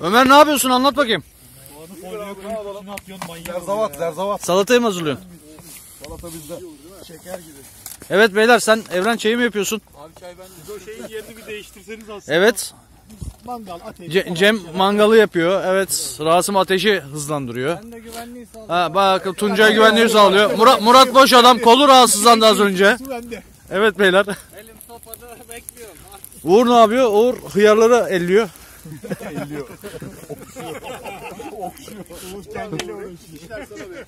Ömer ne yapıyorsun anlat bakayım. Zerzavat, zerzavat. Salatayı mı hazırlıyorsun? Salata bizde. Evet beyler sen Evren çayı mı yapıyorsun? O şeyin yerini bir değiştirseniz aslında. Evet. Mangal, ateş. Ce- Cem mangalı yapıyor. Evet. Rasım ateşi hızlandırıyor. Ben de güvenliği sağladım. Ha bak Tuncay güvenliği sağlıyor. Murat Murat boş adam kolu rahatsızlandı az önce. Bende. Evet beyler. Elim sopada bekliyorum. Uğur ne yapıyor? Uğur hıyarları elliyor. Uğur kendiyle uğraşıyor.